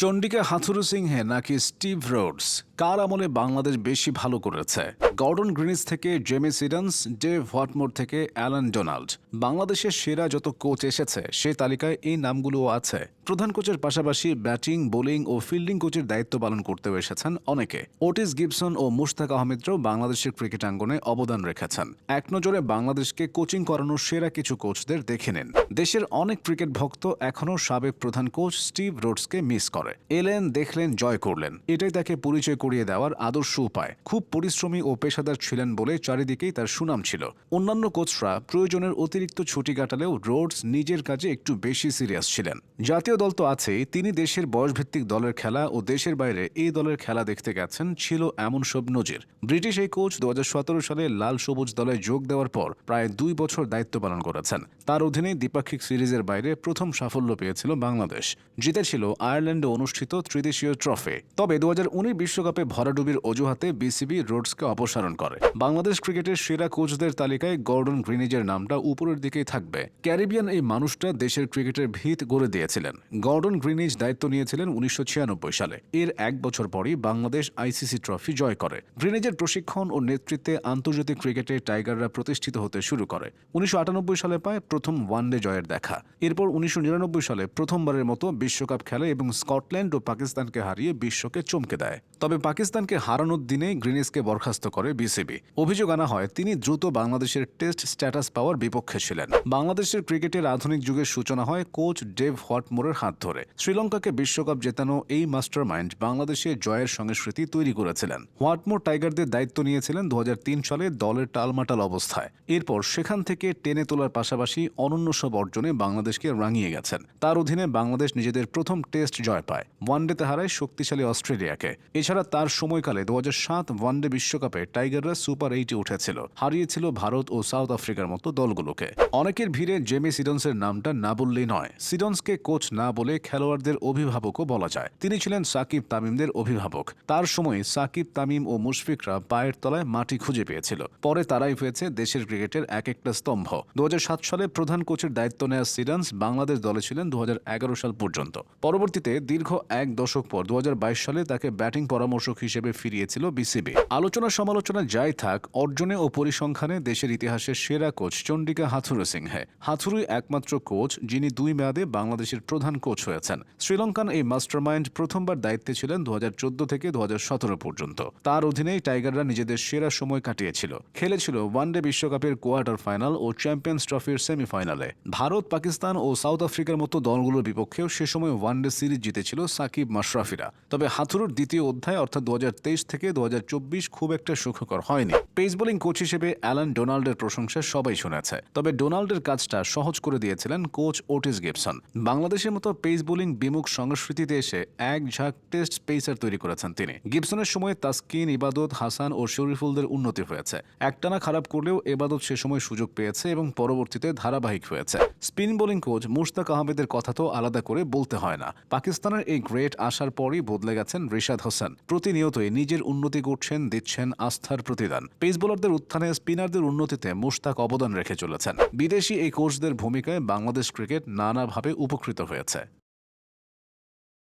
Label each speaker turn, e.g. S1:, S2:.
S1: চন্ডিকা হাথুরু সিংহে নাকি Steve Rhodes? কার আমলে বাংলাদেশ বেশি ভালো করেছে? গর্ডন গ্রিনিস থেকে জেমি সিডন্স, ডেভ হোয়াটমোর থেকে অ্যালান ডোনাল্ড। বাংলাদেশের সেরা যত কোচ এসেছে, সে তালিকায় এই নামগুলোও আছে। প্রধান কোচের পাশাপাশি ব্যাটিং, বোলিং ও ফিল্ডিং কোচের দায়িত্ব পালন করতেও এসেছেন অনেকে। ওটিস গিবসন ও মুশতাক আহমেদরাও বাংলাদেশের ক্রিকেট আঙ্গনে অবদান রেখেছেন। এক নজরে বাংলাদেশকে কোচিং করানোর সেরা কিছু কোচদের দেখে নিন। দেশের অনেক ক্রিকেট ভক্ত এখনও সাবেক প্রধান কোচ স্টিভ রোডসকে মিস করে। এলেন, দেখলেন, জয় করলেন। এটাই তাকে পরিচয় করিয়ে দেওয়ার আদর্শ উপায়। খুব পরিশ্রমী ও পেশাদার ছিলেন বলে চারিদিকেই তার সুনাম ছিল। অন্যান্য কোচরা প্রয়োজনের অতিরিক্ত ছুটি কাটালেও রোডস নিজের কাজে একটু বেশি সিরিয়াস ছিলেন। জাতীয় দল তো আছেই, তিনি দেশের বয়সভিত্তিক দলের খেলা ও দেশের বাইরে এই দলের খেলা দেখতে গেছেন, ছিল এমন সব নজির। ব্রিটিশ এই কোচ দু হাজার সতেরো সালে লাল সবুজ দলে যোগ দেওয়ার পর প্রায় দুই বছর দায়িত্ব পালন করেছেন। তার অধীনে দ্বিপাক্ষিক সিরিজের বাইরে প্রথম সাফল্য পেয়েছিল বাংলাদেশ। জিতেছিল আয়ারল্যান্ডে অনুষ্ঠিত ত্রিদেশীয় ট্রফি। তবে দু বিশ্বকাপে ভরাডুবির অজুহাতে বিসিবি রোডসকে অপসারণ করে। বাংলাদেশ ক্রিকেটের সেরা কোচদের তালিকায় গর্ডন গ্রিনিজের নামটা উপরের দিকেই থাকবে। ক্যারিবিয়ান এই মানুষটা দেশের ক্রিকেটের ভিত গড়ে দিয়েছিলেন। গর্ডন গ্রিনিজ দায়িত্ব নিয়েছিলেন উনিশশো সালে। এর এক বছর পরই বাংলাদেশ আইসিসি ট্রফি জয় করে। গ্রিনিজের প্রশিক্ষণ ও নেতৃত্বে আন্তর্জাতিক ক্রিকেটে টাইগাররা প্রতিষ্ঠিত হতে শুরু করে। উনিশশো আটানব্বই সালে পায় প্রথম ওয়ানডে জয়ের দেখা। এরপর উনিশশো নিরানব্বই সালে প্রথমবারের মতো বিশ্বকাপ খেলে এবং স্কটল্যান্ড ও পাকিস্তানকে হারিয়ে বিশ্বকে চমকে দেয়। তবে পাকিস্তানকে হারানোর দিনে গ্রিনিজকে বরখাস্ত করে বিসিবি। অভিযোগ আনা হয়, তিনি দ্রুত বাংলাদেশের টেস্ট স্ট্যাটাস পাওয়ার বিপক্ষে ছিলেন। বাংলাদেশের ক্রিকেটের আধুনিক যুগের সূচনা হয় কোচ ডেভ হোয়াটমোরের হাত ধরে। শ্রীলঙ্কাকে বিশ্বকাপ জেতানো এই মাস্টারমাইন্ড বাংলাদেশে জয়ের সংস্কৃতি তৈরি করেছিলেন। হোয়াটমোর টাইগারদের দায়িত্ব নিয়েছিলেন দু হাজার তিন সালে দলের টালমাটাল অবস্থায়। এরপর সেখান থেকে টেনে তোলার পাশাপাশি অনন্য সব অর্জনে বাংলাদেশকে রাঙিয়ে গেছেন। তার অধীনে বাংলাদেশ নিজেদের প্রথম টেস্ট জয় পায়। ওয়ানডেতে হারায় শক্তিশালী অস্ট্রেলিয়াকে। এছাড়া তার সময়কালে দু সাত ওয়ানডে বিশ্বকাপে টাইগাররা সুপার এইটে উঠেছিল। হারিয়েছিল ভারত ও সাউথ আফ্রিকার মতো দলগুলোকে। অনেকের ভিড়ে জেমি সিডন্সের নামটা না বললেই নয়। সিডন্সকে কোচ না বলে খেলোয়াড়দের অভিভাবকও বলা যায়। তিনি ছিলেন সাকিব তামিমদের অভিভাবক। তার সময় সাকিব তামিম ও মুশফিকরা পায়ের তলায় মাটি খুঁজে পেয়েছিল। পরে তারাই হয়েছে দেশের ক্রিকেটের এক একটা স্তম্ভ। দু হাজার সাত সালে প্রধান কোচের দায়িত্ব নেওয়া সিডন্স বাংলাদেশ দলে ছিলেন দু হাজার এগারো সাল পর্যন্ত। পরবর্তীতে দীর্ঘ এক দশক পর দু হাজার বাইশ সালে তাকে ব্যাটিং পরামর্শক হিসেবে ফিরিয়েছিল বিসিবি। আলোচনা সমালোচনা যাই থাক, অর্জনে ও পরিসংখ্যানে দেশের ইতিহাসের সেরা কোচ চন্ডিকা হাথুরু সিংহে। হাথুরুই একমাত্র কোচ যিনি দুই মেয়াদে বাংলাদেশের প্রধান কোচ হয়েছেন। শ্রীলঙ্কান এই মাস্টারমাইন্ড প্রথমবার দায়িত্বে ছিলেন দু হাজার চোদ্দ থেকে দু হাজার সতেরো পর্যন্ত। তার অধীনেই টাইগাররা নিজেদের সেরা সময় কাটিয়েছিল। খেলেছিল ওয়ানডে বিশ্বকাপের কোয়ার্টার ফাইনাল ও চ্যাম্পিয়ন্স ট্রফির সেমিফাইনালে। ভারত, পাকিস্তান ও সাউথ আফ্রিকার মতো দলগুলোর বিপক্ষেও সে সময় ওয়ানডে সিরিজ জিতেছিল। সাকিব মাশরাফিরা। তবে হাথুরুর দ্বিতীয় অধ্যায় অর্থাৎ দু থেকে দু খুব একটা সুখকর হয়নি। পেস বোলিং কোচ হিসেবে অ্যালান ডোনাল্ডের প্রশংসা সবাই শুনেছে। তবে ডোনাল্ডের কাজটা সহজ করে দিয়েছিলেন কোচ ওটিস গিবসন। বাংলাদেশের মতো পেস বোলিং বিমুখ সংস্কৃতিতে এসে এক ঝাঁক টেস্ট পেসার তৈরি করেছেন তিনি। গিবসনের সময় তাসকিন, ইবাদত, হাসান ও শরীফুলদের উন্নতি হয়েছে। একটানা খারাপ করলেও এবাদত সে সময় সুযোগ পেয়েছে এবং পরবর্তীতে ধারাবাহিক হয়েছে। স্পিন বোলিং কোচ মুশতাক আহমেদের কথা তো আলাদা করে বলতে হয় না। পাকিস্তানের এই গ্রেট আসার পরই বদলে গেছেন রিশাদ হোসেন। প্রতিনিয়তই নিজের উন্নতি করছেন, দিচ্ছেন আস্থার প্রতিদান। পেস বোলারদের উত্থানে স্পিনারদের উন্নতিতে মুশতাক অবদান রেখে চলেছেন। বিদেশি এই কোচদের ভূমিকায় বাংলাদেশ ক্রিকেট নানাভাবে উপকৃত হয়েছে।